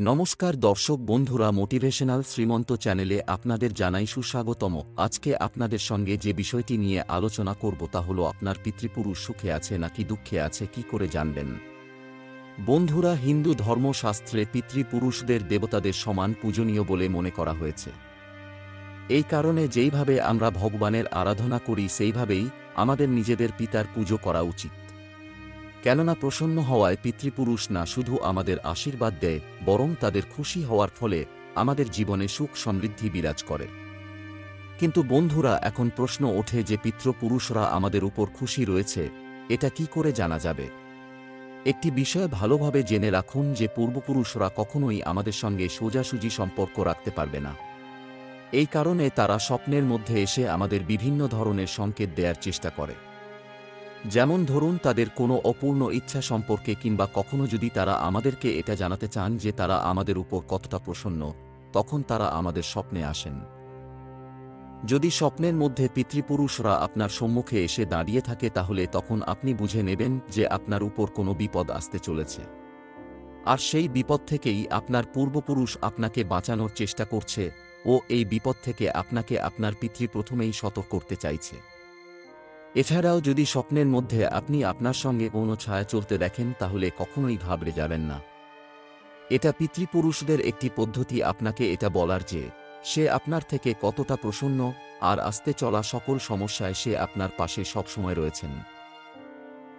নমস্কার দর্শক বন্ধুরা মোটিভেশনাল শ্রীমন্ত চ্যানেলে আপনাদের জানাই সুস্বাগতম। আজকে আপনাদের সঙ্গে যে বিষয়টি নিয়ে আলোচনা করব তা হল আপনার পিতৃপুরুষ সুখে আছে নাকি দুঃখে আছে, কি করে জানবেন? বন্ধুরা, হিন্দু ধর্মশাস্ত্রে পিতৃপুরুষদের দেবতাদের সমান পূজনীয় বলে মনে করা হয়েছে। এই কারণে যেইভাবে আমরা ভগবানের আরাধনা করি, সেইভাবেই আমাদের নিজেদের পিতার পুজো করা উচিত। কেননা প্রসন্ন হওয়ায় পিতৃপুরুষ না শুধু আমাদের আশীর্বাদ দেয়, বরং তাদের খুশি হওয়ার ফলে আমাদের জীবনে সুখ সমৃদ্ধি বিরাজ করে। কিন্তু বন্ধুরা, এখন প্রশ্ন ওঠে যে পিতৃপুরুষরা আমাদের উপর খুশি রয়েছে, এটা কি করে জানা যাবে? একটি বিষয় ভালোভাবে জেনে রাখুন যে পূর্বপুরুষরা কখনোই আমাদের সঙ্গে সোজাসুজি সম্পর্ক রাখতে পারবে না। এই কারণে তারা স্বপ্নের মধ্যে এসে আমাদের বিভিন্ন ধরনের সংকেত দেওয়ার চেষ্টা করে। যেমন ধরুন তাদের কোনো অপূর্ণ ইচ্ছা সম্পর্কে কিংবা কখনো যদি তারা আমাদেরকে এটা জানাতে চান যে তারা আমাদের উপর কতটা প্রসন্ন, তখন তারা আমাদের স্বপ্নে আসেন। যদি স্বপ্নের মধ্যে পিতৃপুরুষরা আপনার সম্মুখে এসে দাঁড়িয়ে থাকে তাহলে তখন আপনি বুঝে নেবেন যে আপনার উপর কোনো বিপদ আসতে চলেছে। আর সেই বিপদ থেকেই আপনার পূর্বপুরুষ আপনাকে বাঁচানোর চেষ্টা করছে ও এই বিপদ থেকে আপনাকে আপনার পিতৃ প্রথমেই সতর্ক করতে চাইছে। এছাড়াও যদি স্বপ্নের মধ্যে আপনি আপনার সঙ্গে কোনো ছায়া চলতে দেখেন, তাহলে কখনোই ঘাবড়ে যাবেন না। এটা পিতৃপুরুষদের একটি পদ্ধতি আপনাকে এটা বলার যে, সে আপনার থেকে কতটা প্রসন্ন আর আসতে চলা সকল সমস্যায় সে আপনার পাশে সবসময় রয়েছেন।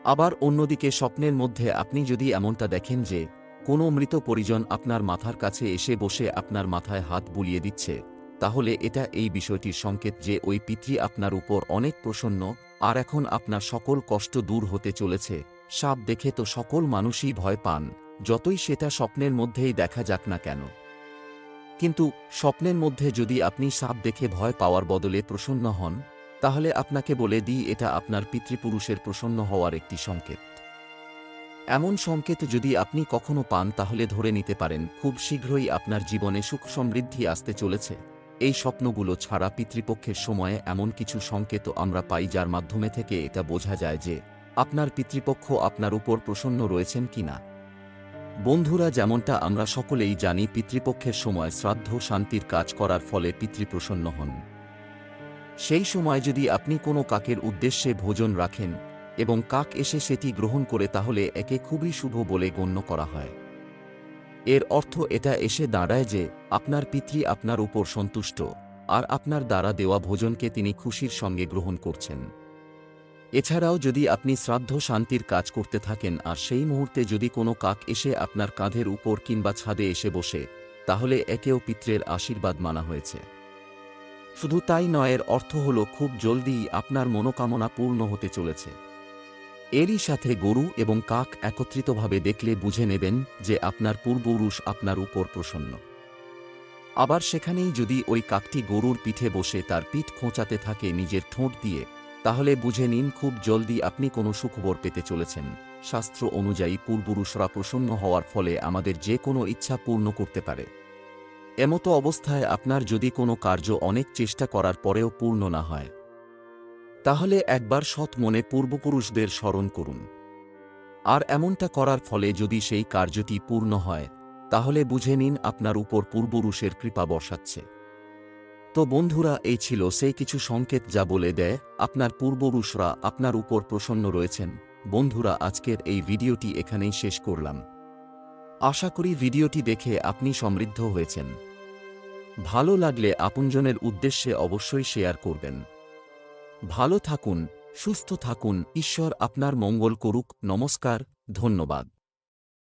আবার অন্যদিকে স্বপ্নের মধ্যে আপনি যদি এমনটা দেখেন যে, কোনো মৃত পরিজন আপনার মাথার কাছে এসে বসে আপনার মাথায় হাত বুলিয়ে দিচ্ছে তাহলে এটা এই বিষয়টির সংকেত যে ওই পিতৃ আপনার উপর অনেক প্রসন্ন, আর এখন আপনার সকল কষ্ট দূর হতে চলেছে। সাপ দেখে তো সকল মানুষই ভয় পান, যতই সেটা স্বপ্নের মধ্যেই দেখা যাক না কেন। কিন্তু স্বপ্নের মধ্যে যদি আপনি সাপ দেখে ভয় পাওয়ার বদলে প্রসন্ন হন, তাহলে আপনাকে বলে দিই এটা আপনার পিতৃপুরুষের প্রসন্ন হওয়ার একটি সংকেত। এমন সংকেত যদি আপনি কখনো পান তাহলে ধরে নিতে পারেন, খুব শীঘ্রই আপনার জীবনে সুখ সমৃদ্ধি আসতে চলেছে। এই স্বপ্নগুলো ছাড়া পিতৃপক্ষের সময়ে এমন কিছু সংকেত আমরা পাই যার মাধ্যমে থেকে এটা বোঝা যায় যে আপনার পিতৃপক্ষ আপনার উপর প্রসন্ন রয়েছেন কিনা বন্ধুরা, যেমনটা আমরা সকলেই জানি, পিতৃপক্ষের সময় শ্রাদ্ধ শান্তির কাজ করার ফলে পিতৃপ্রসন্ন হন। সেই সময় যদি আপনি কোনো কাকের উদ্দেশ্যে ভোজন রাখেন এবং কাক এসে সেটি গ্রহণ করে তাহলে একে খুবই শুভ বলে গণ্য করা হয়। এর অর্থ এটা এসে দাঁড়ায় যে, আপনার পিতৃ আপনার উপর সন্তুষ্ট, আর আপনার দ্বারা দেওয়া ভোজনকে তিনি খুশির সঙ্গে গ্রহণ করছেন। এছাড়াও যদি আপনি শ্রাদ্ধ শান্তির কাজ করতে থাকেন, আর সেই মুহূর্তে যদি কোনো কাক এসে আপনার কাঁধের উপর কিংবা ছাদে এসে বসে, তাহলে একেও পিত্রের আশীর্বাদ মানা হয়েছে। শুধু তাই নয়, এর অর্থ হল খুব জলদিই আপনার মনোকামনা পূর্ণ হতে চলেছে। এরই সাথে গরু এবং কাক একত্রিতভাবে দেখলে বুঝে নেবেন যে আপনার পূর্বপুরুষ আপনার উপর প্রসন্ন। আবার সেখানেই যদি ওই কাকটি গরুর পিঠে বসে তার পিঠ খোঁচাতে থাকে নিজের ঠোঁট দিয়ে, তাহলে বুঝে নিন খুব জলদি আপনি কোনো সুখবর পেতে চলেছেন। শাস্ত্র অনুযায়ী পূর্বপুরুষরা প্রসন্ন হওয়ার ফলে আমাদের যে কোনো ইচ্ছা পূর্ণ করতে পারে। এমতো অবস্থায় আপনার যদি কোনো কার্য অনেক চেষ্টা করার পরেও পূর্ণ না হয়। তাহলে একবার সৎ মনে পূর্বপুরুষদের স্মরণ করুন। আর এমনটা করার ফলে যদি সেই কার্যটি পূর্ণ হয়, তাহলে বুঝে নিন আপনার উপর পূর্বপুরুষের কৃপা বসাচ্ছে তো বন্ধুরা, এই ছিল সেই কিছু সংকেত যা বলে দেয়, আপনার পূর্বপুরুষরা আপনার উপর প্রসন্ন রয়েছেন। বন্ধুরা, আজকের এই ভিডিওটি এখানেই শেষ করলাম। আশা করি ভিডিওটি দেখে আপনি সমৃদ্ধ হয়েছেন। ভালো লাগলে আপনজনের উদ্দেশ্যে অবশ্যই শেয়ার করবেন। ভালো থাকুন সুস্থ থাকুন ঈশ্বর আপনার মঙ্গল করুক নমস্কার ধন্যবাদ।